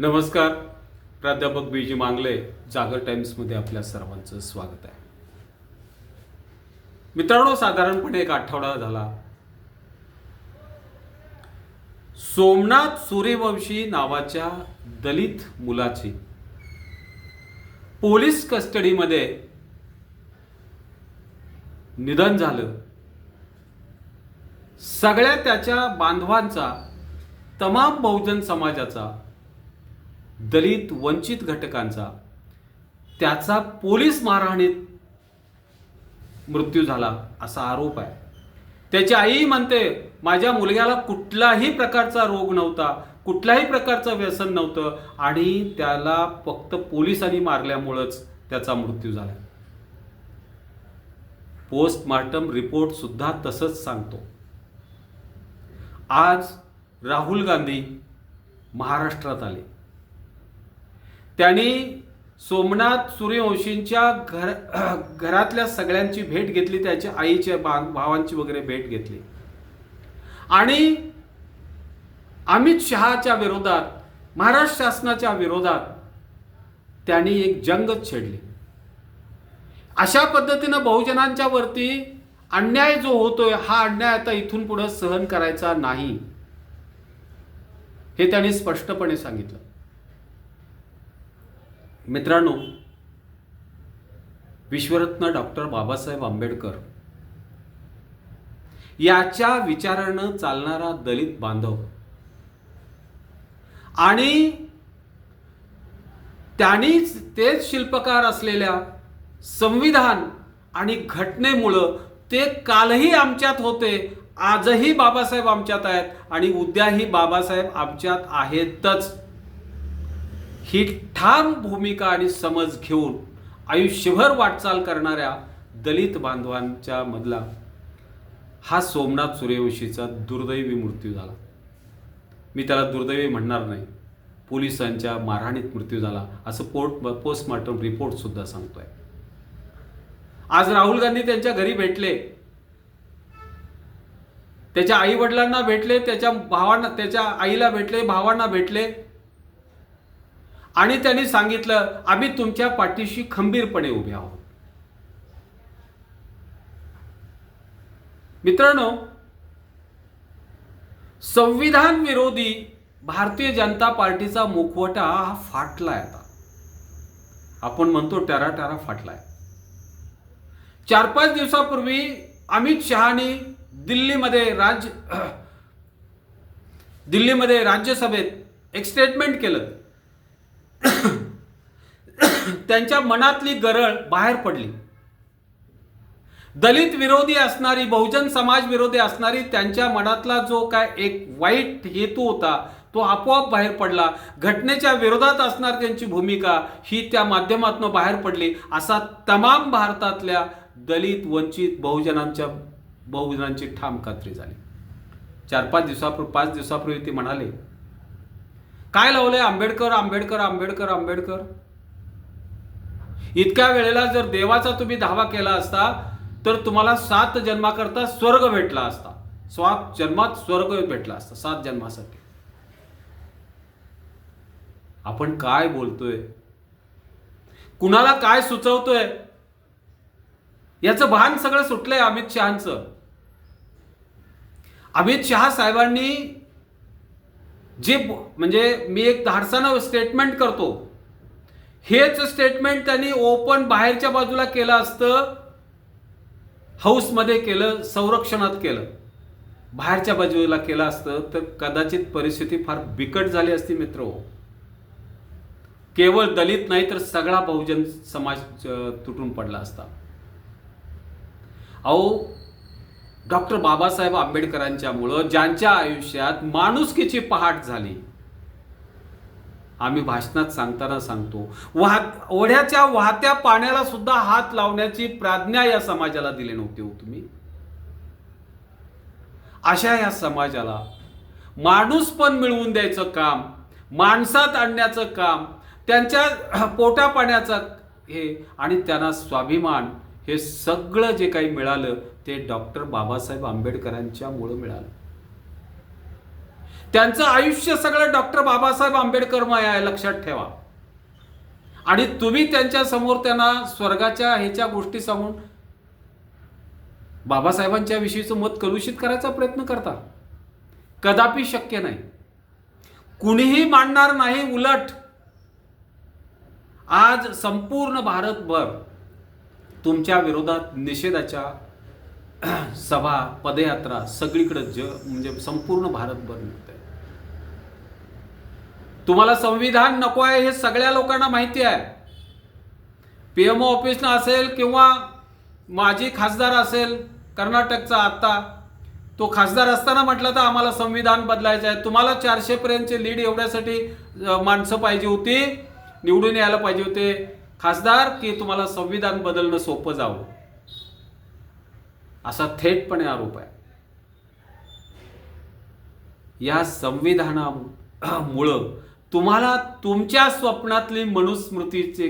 नमस्कार. प्राध्यापक बी जी मांगले जागर टाइम्समध्ये आपल्या सर्वांचं स्वागत आहे. मित्रांनो साधारणपणे एक आठवडा झाला. सोमनाथ सूर्यवंशी नावाच्या दलित मुलाची पोलीस कस्टडीमध्ये निधन झालं. सगळ्या त्याच्या बांधवांचा तमाम बहुजन समाजाचा दलित वंचित घटकांचा त्याचा पोलीस मारहाणीत मृत्यू झाला असा आरोप आहे. त्याची आई म्हणते माझ्या मुलग्याला कुठलाही प्रकारचा रोग नव्हता कुठल्याही प्रकारचं व्यसन नव्हतं आणि त्याला फक्त पोलिसांनी मारल्यामुळंच त्याचा मृत्यू झाला. पोस्टमार्टम रिपोर्ट सुद्धा तसंच सांगतो. आज राहुल गांधी महाराष्ट्रात आले. त्यांनी सोमनाथ सूर्यवंशींच्या घर घरातल्या सगळ्यांची भेट घेतली त्याच्या आईच्या बा भावांची वगैरे भेट घेतली. आणि अमित शहाच्या विरोधात महाराष्ट्र शासनाच्या विरोधात त्यांनी एक जंगच छेडली. अशा पद्धतीनं बहुजनांच्या वरती अन्याय जो होतोय हा अन्याय आता इथून पुढे सहन करायचा नाही हे त्यांनी स्पष्टपणे सांगितलं. मित्रांनो विश्वरत्न डॉक्टर बाबासाहेब आंबेडकर याच्या विचारानं चालणारा दलित बांधव आणि त्यांनीच तेच शिल्पकार असलेल्या संविधान आणि घटनेमुळं ते कालही आमच्यात होते आजही बाबासाहेब आमच्यात आहेत आणि उद्याही बाबासाहेब आमच्यात आहेतच. ही ठाम भूमिका आणि समज घेऊन आयुष्यभर वाटचाल करणाऱ्या दलित बांधवांच्या मधला हा सोमनाथ सूर्यवंशीचा दुर्दैवी मृत्यू झाला. मी त्याला दुर्दैवी म्हणणार नाही. पोलिसांच्या मारहाणीत मृत्यू झाला असं पोर्ट पोस्टमार्टम रिपोर्ट सुद्धा सांगतोय. आज राहुल गांधी त्यांच्या घरी भेटले. त्याच्या आई वडिलांना भेटले त्याच्या भावांना त्याच्या आईला भेटले भावांना भेटले. आणि त्यांनी सांगितलं आम्ही तुमच्या पाठीशी खंबीरपणे उभे आहोत. मित्रांनो संविधान विरोधी भारतीय जनता पार्टीचा मुखवटा हा फाटलाय आता. आपण म्हणतो टरा टरा फाटलाय. चार पाच दिवसापूर्वी अमित शहानी दिल्लीमध्ये राज दिल्लीमध्ये राज्यसभेत एक स्टेटमेंट केलं. त्यांच्या मनातली गरळ बाहेर पडली. दलित विरोधी असणारी बहुजन समाज विरोधी असणारी त्यांच्या मनातला जो काय एक वाईट हेतू होता तो आपोआप बाहेर पडला. घटनेच्या विरोधात असणार त्यांची भूमिका ही त्या माध्यमातून बाहेर पडली. असा तमाम भारतातल्या दलित वंचित बहुजनांच्या बहुजनांची ठाम खात्री झाली. चार पाच दिवसापूर्वी पाच दिवसापूर्वी ते म्हणाले काय लावलंय आंबेडकर आंबेडकर आंबेडकर आंबेडकर? इतक्या वेळेला जर देवाचा तुम्ही धावा केला असता तर तुम्हाला सात जन्माकरता स्वर्ग भेटला असता. स्वात जन्मात स्वर्ग भेटला असता सात जन्मासाठी. आपण काय बोलतोय? कुणाला काय सुचवतोय? याचं भान सगळं सुटलंय अमित शहाचं. अमित शहा साहेबांनी जे म्हणजे मी एक धाडसानं स्टेटमेंट करतो. हेच स्टेटमेंट त्यांनी ओपन बाहेरच्या बाजूला केलं असतं. हाऊसमध्ये केलं संरक्षणात केलं. बाहेरच्या बाजूला केलं असतं तर कदाचित परिस्थिती फार बिकट झाली असती मित्र हो. केवळ दलित नाही तर सगळा बहुजन समाज तुटून पडला असता. अहो डॉक्टर बाबासाहेब आंबेडकरांच्यामुळं ज्यांच्या आयुष्यात माणुसकीची पहाट झाली आम्ही भाषणात सांगताना सांगतो. वाहत ओढ्याच्या वाहत्या पाण्याला सुद्धा हात लावण्याची प्राज्ञा या समाजाला दिली नव्हती हो तुम्ही. अशा या समाजाला माणूस पण मिळवून द्यायचं काम माणसात आणण्याचं काम त्यांच्या पोटा पाण्याचं हे आणि त्यांना स्वाभिमान हे सगळं जे काही मिळालं ते डॉक्टर बाबासाहेब आंबेडकरांच्यामुळं मिळालं. त्यांचं आयुष्य सगळं डॉक्टर बाबासाहेब आंबेडकरमय आहे लक्षात ठेवा. आणि तुम्ही त्यांच्यासमोर त्यांना स्वर्गाच्या ह्याच्या गोष्टी सांगून बाबासाहेबांच्या विषयीचं मत कलुषित करायचा प्रयत्न करता. कदापि शक्य नाही. कुणीही मांडणार नाही उलट. आज संपूर्ण भारतभर तुमच्या विरोधात निषेधाच्या सभा पदयात्रा सगळीकडे ज म्हणजे संपूर्ण भारतभर निघत तुम्हाला संविधान नको आहे हे सगळ्या लोकांना माहिती आहे. पी एम ओ ऑफिसनं असेल किंवा माजी खासदार असेल कर्नाटकचा आत्ता तो खासदार असताना म्हटलं तर आम्हाला संविधान बदलायचं आहे. तुम्हाला चारशेपर्यंतचे लीड एवढ्यासाठी माणसं पाहिजे होती निवडून यायला पाहिजे होते. खासदार की तुम्हाला संविधान बदलणं सोपं जावं. असा थेटपणे आरोप आहे. या संविधानामुळं तुम्हाला तुमच्या स्वप्नातली मनुस्मृतीचे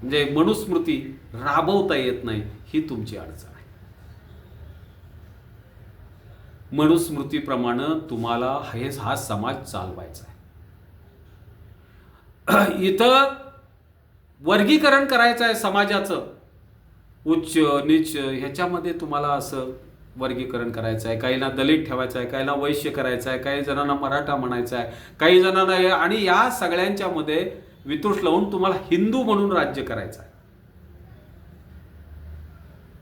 म्हणजे मनुस्मृती राबवता येत नाही ही तुमची अडचण आहे. मनुस्मृतीप्रमाणे तुम्हाला हे हा समाज चालवायचा आहे. इथं वर्गीकरण करायचं आहे समाजाचं. उच्च नीच ह्याच्यामध्ये तुम्हाला असं वर्गीकरण करायचं आहे काहींना दलित ठेवायचं आहे काहींना वैश्य करायचं आहे काही जणांना मराठा म्हणायचं आहे काही जणांना आणि या सगळ्यांच्या मध्ये वितुष लावून तुम्हाला हिंदू म्हणून राज्य करायचं आहे.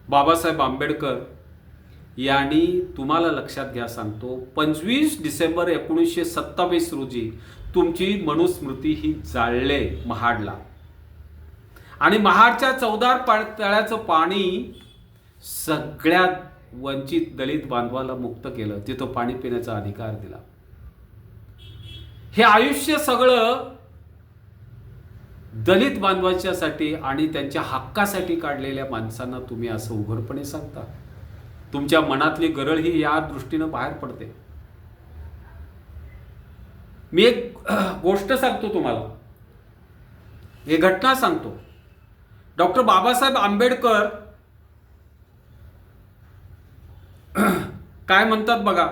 बाबासाहेब आंबेडकर यांनी तुम्हाला लक्षात घ्या सांगतो पंचवीस डिसेंबर एकोणीसशे सत्तावीस रोजी तुमची मनुस्मृती ही जाळले महाडला. आणि महाडच्या चौदार तळ्याचं पाणी सगळ्यात वंचित दलित बांधवाला मुक्त केलं तिथं पाणी पिण्याचा अधिकार दिला. हे आयुष्य सगळं दलित बांधवांच्यासाठी आणि त्यांच्या हक्कासाठी काढलेल्या माणसांना तुम्ही असं उघडपणे सांगता. तुमच्या मनातली गरळ ही या दृष्टीनं बाहेर पडते. मी एक गोष्ट सांगतो तुम्हाला. हे घटना सांगतो. डॉक्टर बाबासाहेब आंबेडकर काय म्हणतात बघा?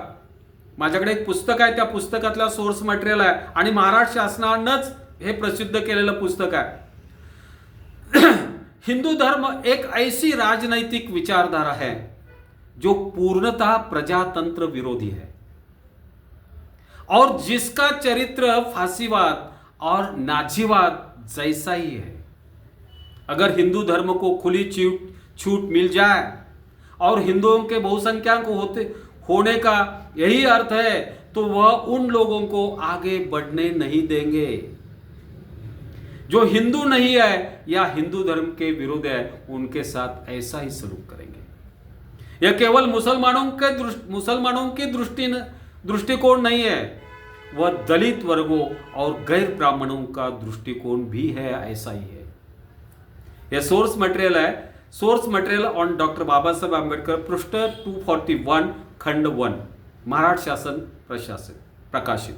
माझ्याकडे एक पुस्तक आहे त्या पुस्तकातला सोर्स मटेरियल आहे आणि महाराष्ट्र शासनानंच हे प्रसिद्ध केलेलं पुस्तक आहे. हिंदू धर्म एक ऐसी राजनैतिक विचारधारा है जो पूर्णतः प्रजातंत्र विरोधी है. और जिसका चरित्र फांसीवाद और नाजीवाद जैसा ही है. अगर हिंदू धर्म को खुली छूट छूट मिल जाए और हिंदुओं के बहुसंख्यक होते होने का यही अर्थ है तो वह उन लोगों को आगे बढ़ने नहीं देंगे। जो हिंदू नहीं है या हिंदू धर्म के विरुद्ध है, उनके साथ ऐसा ही सलूक करेंगे। यह केवल मुसलमानों के मुसलमानों की दृष्टि दृष्टिकोण नहीं है, वह दलित वर्गों और गैर ब्राह्मणों का दृष्टिकोण भी है, ऐसा ही है। यह सोर्स मटेरियल है। Source material on doctor Babasaheb Ambedkar, पृष्ठ टू फॉर्टी वन खंड वन महाराष्ट्र शासन प्रशासन प्रकाशित.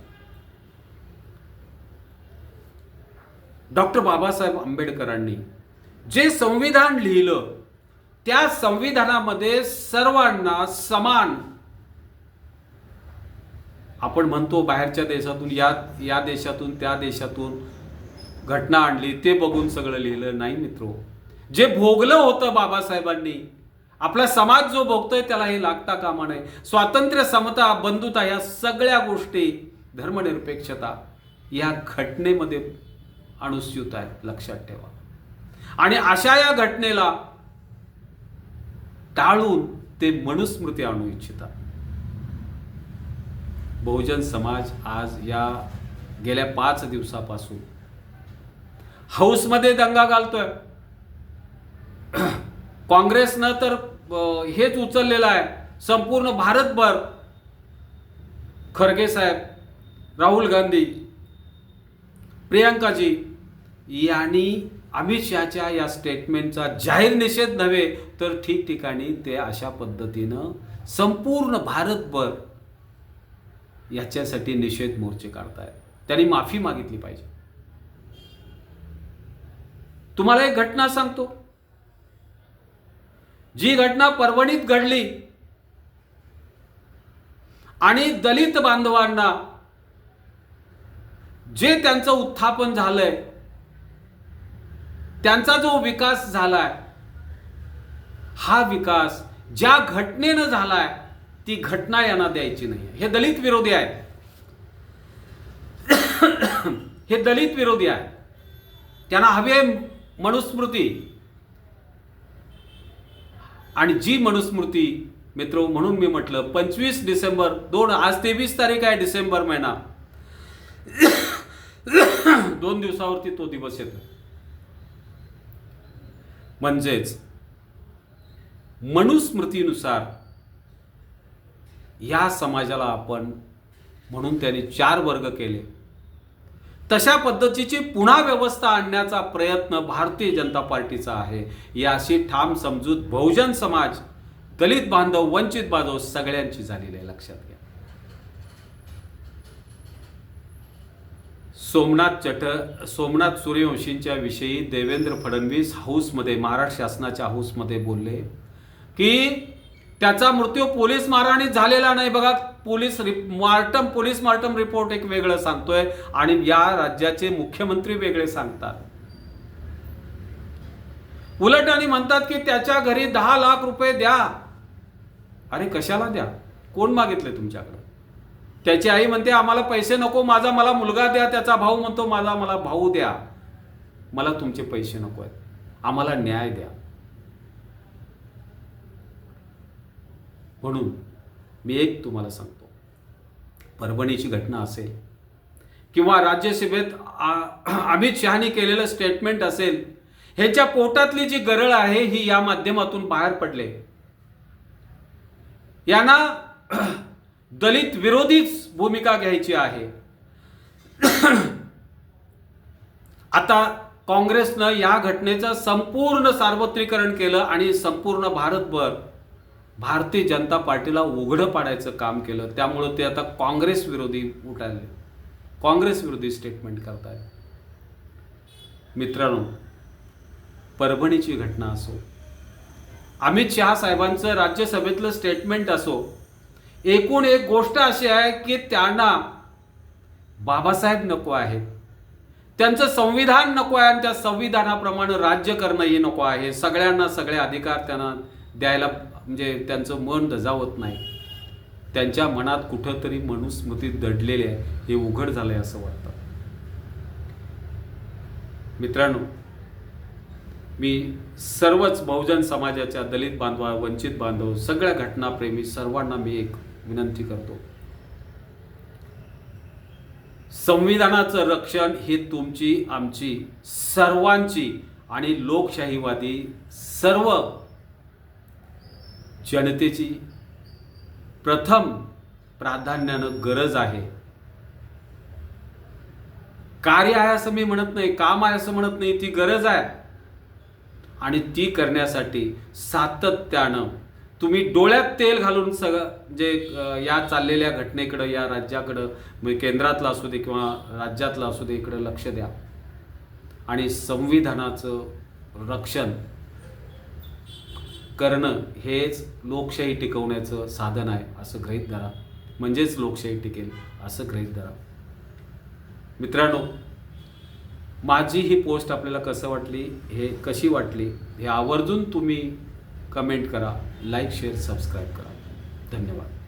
डॉक्टर बाबासाहेब आंबेडकरांनी जे संविधान लिहिलं त्या संविधानामध्ये सर्वांना समान आपण म्हणतो बाहेरच्या देशातून या या देशातून त्या देशातून घटना आणली ते बघून सगळं लिहिलं. नाही मित्रो जे भोगलं होतं बाबासाहेबांनी आपला समाज जो भोगतोय त्याला हे लागता कामा नये. स्वातंत्र्य समता बंधुता या सगळ्या गोष्टी धर्मनिरपेक्षता या घटनेमध्ये अनुस्यूत आहेत लक्षात ठेवा. आणि अशा या घटनेला टाळून ते मनुस्मृती आणू इच्छितात. बहुजन समाज आज या गेल्या पाच दिवसापासून हाऊसमध्ये दंगा घालतोय. काँग्रेसनं तर हेच उचललेलं आहे. संपूर्ण भारतभर खरगे साहेब राहुल गांधी प्रियंकाजी यांनी अमित शहाच्या या स्टेटमेंटचा जाहीर निषेध नव्हे तर ठिकठिकाणी ते अशा पद्धतीनं संपूर्ण भारतभर याच्यासाठी निषेध मोर्चे काढतायत. त्यांनी माफी मागितली पाहिजे. तुम्हाला एक घटना सांगतो. जी घटना परभणीत घडली आणि दलित बांधवांना जे त्यांचं उत्थापन झालंय त्यांचा जो विकास झालाय हा विकास ज्या घटनेनं झालाय ती घटना यांना द्यायची नाही हे दलित विरोधी आहे हे दलित विरोधी आहे त्यांना हवे मनुस्मृती. आणि जी मनुस्मृती मित्र म्हणून मी म्हटलं पंचवीस डिसेंबर दोन आज तेवीस तारीख आहे डिसेंबर महिना. दोन दिवसावरती तो दिवस येतो. म्हणजेच मनुस्मृतीनुसार या समाजाला आपण म्हणून त्याने चार वर्ग केले. तशा पद्धतीची पुन्हा व्यवस्था आणण्याचा प्रयत्न भारतीय जनता पार्टीचा आहे. याशी ठाम समजूत बहुजन समाज दलित बांधव वंचित बांधव सगळ्यांची झालेली आहे. लक्षात घ्या. सोमनाथ चट सोमनाथ सूर्यवंशींच्या विषयी देवेंद्र फडणवीस हाऊसमध्ये महाराष्ट्र शासनाच्या हाऊसमध्ये बोलले की त्याचा मृत्यू पोलीस मारहाणीत झालेला नाही बघा. पोलीस रि- मार्टम पोलीस मार्टम रिपोर्ट एक वेगळं सांगतोय आणि या राज्याचे मुख्यमंत्री वेगळे सांगतात. उलट आणि म्हणतात की त्याच्या घरी दहा लाख रुपये द्या. अरे कशाला द्या? कोण मागितले तुमच्याकडे? त्याची आई म्हणते आम्हाला पैसे नको माझा मला मुलगा द्या त्याचा भाऊ म्हणतो माझा मला भाऊ द्या. मला तुमचे पैसे नको आहेत. आम्हाला न्याय द्या. म्हणून मी एक तुम्हाला सांगतो. परभणीची घटना असेल किंवा राज्यसभेत अमित शहानी केलेलं स्टेटमेंट असेल ह्याच्या पोटातली जी गरळ आहे ही या माध्यमातून बाहेर पडले. यांना दलित विरोधीच भूमिका घ्यायची आहे. आता काँग्रेसनं या घटनेचं संपूर्ण सार्वत्रिकरण केलं आणि संपूर्ण भारतभर भारतीय जनता पार्टीला उघडं पाडायचं काम केलं. त्यामुळं ते आता काँग्रेस विरोधी उठायले. काँग्रेस विरोधी स्टेटमेंट करतायत मित्रांनो परभणीची घटना असो अमित शहा साहेबांचं राज्यसभेतलं स्टेटमेंट असो एकूण एक गोष्ट अशी आहे की त्यांना बाबासाहेब नको आहेत. त्यांचं संविधान नको आहे आणि त्या संविधानाप्रमाणे राज्य करणंही नको आहे. सगळ्यांना सगळे अधिकार त्यांना द्यायला म्हणजे त्यांचं मन दजावत नाही. त्यांच्या मनात कुठंतरी मनुस्मृती दडलेले आहे. हे उघड झालंय असं वाटतं. मित्रांनो मी सर्वच बहुजन समाजाच्या दलित बांधवा वंचित बांधव सगळ्या घटनाप्रेमी सर्वांना मी एक विनंती करतो. संविधानाचं रक्षण ही तुमची आमची सर्वांची आणि लोकशाहीवादी सर्व जनतेची प्रथम प्राधान्यानं गरज आहे. कार्य आहे असं मी म्हणत नाही काम आहे असं म्हणत नाही ती गरज आहे. आणि ती करण्यासाठी सातत्यानं तुम्ही डोळ्यात तेल घालून सगळं जे या चाललेल्या घटनेकडं या राज्याकडं म्हणजे केंद्रातलं असू दे किंवा राज्यातलं असू दे इकडं लक्ष द्या. आणि संविधानाचं रक्षण करणं हेच लोकशाही टिकवण्याचं साधन आहे असं गृहीत धरा. म्हणजेच लोकशाही टिकेल असं गृहीत धरा. मित्रांनो माझी ही पोस्ट आपल्याला कसं वाटली हे कशी वाटली हे आवर्जून तुम्ही कमेंट करा लाईक शेअर सबस्क्राईब करा. धन्यवाद.